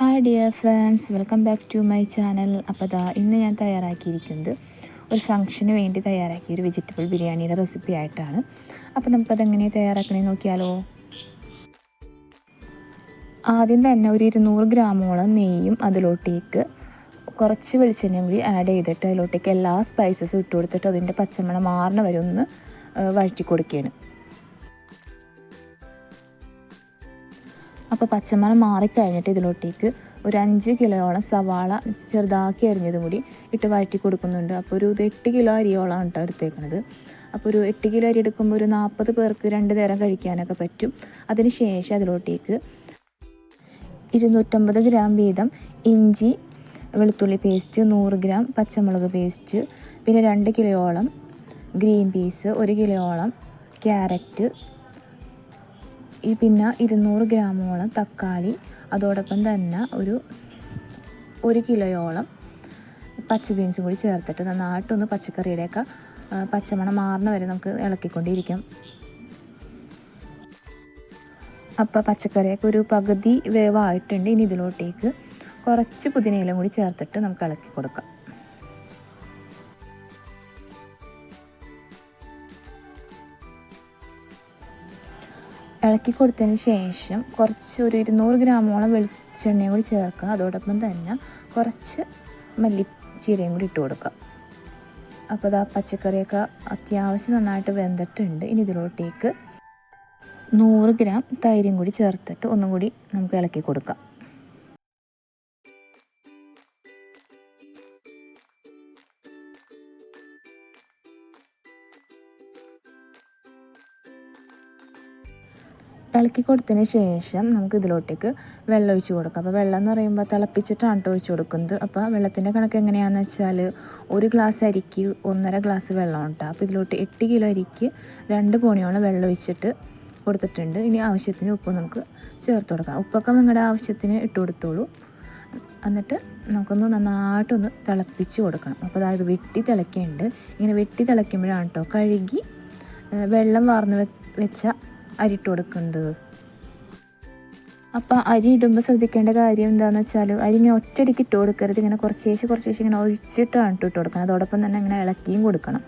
Hi dear friends welcome back to my channel അപ്പോൾ ദാ ഇന്ന് ഞാൻ തയ്യാറാക്കിയിരിക്കുന്നത് ഒരു ഫംഗ്ഷന് വേണ്ടി തയ്യാറാക്കിയ ഒരു വെജിറ്റബിൾ ബിരിയാണിയുടെ റെസിപ്പി ആയിട്ടാണ്. അപ്പോൾ നമുക്കതെങ്ങനെ തയ്യാറാക്കണേ നോക്കിയാലോ? ആദ്യം തന്നെ ഒരു ഇരുന്നൂറ് ഗ്രാമോളം നെയ്യും അതിലോട്ടേക്ക് കുറച്ച് വെളിച്ചെണ്ണയും കൂടി ആഡ് ചെയ്തിട്ട് അതിലോട്ടേക്ക് എല്ലാ സ്പൈസസും ഇട്ട് കൊടുത്തിട്ട് അതിന്റെ പച്ചമണം മാറണ വരെ ഒന്ന് വഴറ്റി കൊടുക്കുകയാണ് അപ്പോൾ പച്ചമണം മാറിക്കഴിഞ്ഞിട്ട് ഇതിലോട്ടേക്ക് ഒരു അഞ്ച് കിലോയോളം സവാള ചെറുതാക്കി അരിഞ്ഞതും കൂടി ഇട്ട് വഴറ്റി കൊടുക്കുന്നുണ്ട്. അപ്പോൾ ഒരു എട്ട് കിലോ അരിയോളം കേട്ടോ എടുത്തേക്കണത്. അപ്പോൾ ഒരു എട്ട് കിലോ അരി എടുക്കുമ്പോൾ ഒരു നാൽപ്പത് പേർക്ക് രണ്ട് നേരം കഴിക്കാനൊക്കെ പറ്റും. അതിന് ശേഷം അതിലോട്ടേക്ക് ഇരുന്നൂറ്റമ്പത് ഗ്രാം വീതം ഇഞ്ചി വെളുത്തുള്ളി പേസ്റ്റ് നൂറ് ഗ്രാം പച്ചമുളക് പേസ്റ്റ് പിന്നെ രണ്ട് കിലോയോളം ഗ്രീൻ പീസ് ഒരു കിലോയോളം ക്യാരറ്റ് ഈ പിന്നെ ഇരുന്നൂറ് ഗ്രാമോളം തക്കാളി അതോടൊപ്പം തന്നെ ഒരു ഒരു കിലോയോളം പച്ച ബീൻസും കൂടി ചേർത്തിട്ട് നന്നായിട്ടൊന്ന് പച്ചക്കറിയുടെയൊക്കെ പച്ചമണം മാറണ വരെ നമുക്ക് ഇളക്കിക്കൊണ്ടിരിക്കാം. അപ്പോൾ പച്ചക്കറിയൊക്കെ ഒരു പകുതി വേവായിട്ടുണ്ട്. ഇനി ഇതിലോട്ടേക്ക് കുറച്ച് പുതിനയിലും കൂടി ചേർത്തിട്ട് നമുക്ക് ഇളക്കി കൊടുക്കാം ഇളക്കി കൊടുത്തതിന് ശേഷം കുറച്ച് ഒരു ഇരുന്നൂറ് ഗ്രാമോളം വെളിച്ചെണ്ണയും കൂടി ചേർക്കുക. അതോടൊപ്പം തന്നെ കുറച്ച് മല്ലി ചീരയും കൂടി ഇട്ട് കൊടുക്കുക. അപ്പോൾ അതാ പച്ചക്കറിയൊക്കെ അത്യാവശ്യം നന്നായിട്ട് വെന്തിട്ടുണ്ട്. ഇനി ഇതിലോട്ടേക്ക് നൂറ് ഗ്രാം തൈരും കൂടി ചേർത്തിട്ട് ഒന്നും കൂടി നമുക്ക് ഇളക്കി കൊടുക്കാം. ഇളക്കി കൊടുത്തതിന് ശേഷം നമുക്ക് ഇതിലോട്ടേക്ക് വെള്ളം ഒഴിച്ച് കൊടുക്കാം. അപ്പോൾ വെള്ളം എന്ന് പറയുമ്പോൾ തിളപ്പിച്ചിട്ടാണ് കേട്ടോ ഒഴിച്ച് കൊടുക്കുന്നത്. അപ്പോൾ വെള്ളത്തിന്റെ കണക്ക് എങ്ങനെയാണെന്ന് വെച്ചാൽ ഒരു ഗ്ലാസ് അരിക്ക് ഒന്നര ഗ്ലാസ് വെള്ളം ഉണ്ട് അപ്പോൾ ഇതിലോട്ട് എട്ട് കിലോ അരിക്ക് രണ്ട് പോണിയോളം വെള്ളം ഒഴിച്ചിട്ട് കൊടുത്തിട്ടുണ്ട്. ഇനി ആവശ്യത്തിന് ഉപ്പ് നമുക്ക് ചേർത്ത് കൊടുക്കാം. ഉപ്പൊക്കെ നിങ്ങളുടെ ആവശ്യത്തിന് ഇട്ട് കൊടുത്തോളൂ. എന്നിട്ട് നമുക്കൊന്ന് നന്നായിട്ടൊന്ന് തിളപ്പിച്ച് കൊടുക്കണം. അപ്പോൾ അതായത് വെട്ടി തിളയ്ക്കുന്നുണ്ട്. ഇങ്ങനെ വെട്ടി തിളയ്ക്കുമ്പോഴാണ് കേട്ടോ കഴുകി വെള്ളം വാർന്ന് വെച്ച അരിട്ട് കൊടുക്കുന്നത് അപ്പോൾ അരി ഇടുമ്പോൾ ശ്രദ്ധിക്കേണ്ട കാര്യം എന്താണെന്ന് വെച്ചാൽ അരി ഇങ്ങനെ ഒറ്റയടിക്ക് ഇട്ട് കൊടുക്കരുത് ഇങ്ങനെ കുറച്ചേശ് കുറച്ചേശ് ഇങ്ങനെ ഒഴിച്ചിട്ടാണ് ഇട്ട് കൊടുക്കണം അതോടൊപ്പം തന്നെ ഇങ്ങനെ ഇളക്കിയും കൊടുക്കണം.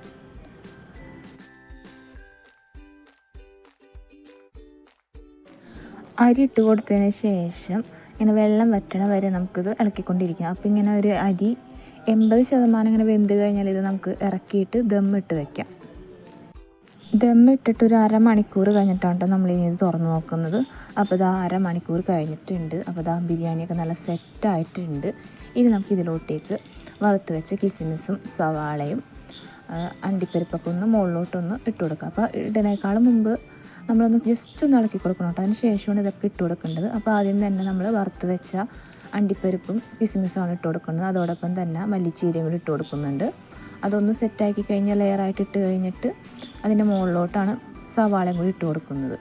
അരി ഇട്ട് കൊടുത്തതിന് ശേഷം ഇങ്ങനെ വെള്ളം വറ്റണ വരെ നമുക്കിത് ഇളക്കിക്കൊണ്ടിരിക്കാം. അപ്പോൾ ഇങ്ങനെ ഒരു അരി എൺപത് ശതമാനം ഇങ്ങനെ വെന്ത് കഴിഞ്ഞാൽ ഇത് നമുക്ക് ഇറക്കിയിട്ട് ദമ്മിട്ട് വയ്ക്കാം ദമ്മിട്ടിട്ട് ഒരു അരമണിക്കൂർ കഴിഞ്ഞിട്ടാണ് നമ്മൾ ഇനി ഇത് തുറന്ന് നോക്കുന്നത്. അപ്പോൾ ഇതാ അരമണിക്കൂർ കഴിഞ്ഞിട്ടുണ്ട്. അപ്പോൾ ഇതാ ബിരിയാണിയൊക്കെ നല്ല സെറ്റായിട്ടുണ്ട്. ഇനി നമുക്ക് ഇതിലോട്ടേക്ക് വറുത്ത് വെച്ച കിസ്മിസും സവാളയും അണ്ടിപ്പരിപ്പൊക്കെ ഒന്ന് മുകളിലോട്ടൊന്ന് ഇട്ട് കൊടുക്കുക അപ്പോൾ ഇടനേക്കാളും മുമ്പ് നമ്മളൊന്ന് ജസ്റ്റ് ഒന്ന് ഇളക്കി കൊടുക്കണം കേട്ടോ. അതിന് ശേഷമാണ് ഇതൊക്കെ ഇട്ട് കൊടുക്കേണ്ടത്. അപ്പോൾ ആദ്യം തന്നെ നമ്മൾ വറുത്ത് വെച്ച അണ്ടിപ്പരിപ്പും കിസ്മിസുമാണ് ഇട്ട് കൊടുക്കുന്നത്. അതോടൊപ്പം തന്നെ മല്ലിച്ചീരയും കൂടി ഇട്ട് കൊടുക്കുന്നുണ്ട്. അതൊന്ന് സെറ്റാക്കി കഴിഞ്ഞാൽ ലെയറായിട്ട് ഇട്ട് കഴിഞ്ഞിട്ട് അതിന്റെ മുകളിലോട്ടാണ് സവാളയും കൂടി ഇട്ട് കൊടുക്കുന്നത്.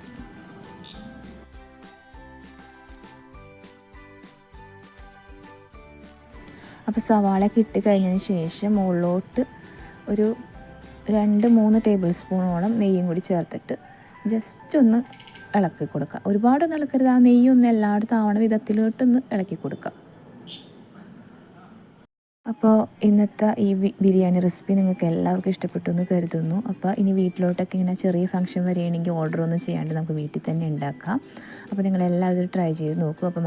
അപ്പോൾ സവാളയൊക്കെ ഇട്ട് കഴിഞ്ഞതിന് ശേഷം മുകളിലോട്ട് ഒരു രണ്ട് മൂന്ന് ടേബിൾ സ്പൂണോളം നെയ്യും കൂടി ചേർത്തിട്ട് ജസ്റ്റ് ഒന്ന് ഇളക്കി കൊടുക്കുക. ഒരുപാടൊന്നും ഇളക്കരുത്. ആ നെയ്യൊന്ന് എല്ലായിടത്തും ആവണ വിധത്തിലോട്ടൊന്ന് ഇളക്കി കൊടുക്കുക. അപ്പോൾ ഇന്നത്തെ ഈ ബിരിയാണി റെസിപ്പി നിങ്ങൾക്ക് എല്ലാവർക്കും ഇഷ്ടപ്പെട്ടു എന്ന് കരുതുന്നു. അപ്പോൾ ഇനി വീട്ടിലോട്ടൊക്കെ ഇങ്ങനെ ചെറിയ ഫംഗ്ഷൻ വരികയാണെങ്കിൽ ഓർഡർ ഒന്നും ചെയ്യാണ്ട് നമുക്ക് വീട്ടിൽ തന്നെ ഉണ്ടാക്കാം. അപ്പോൾ നിങ്ങളെല്ലാവരും ട്രൈ ചെയ്ത് നോക്കൂ. അപ്പോൾ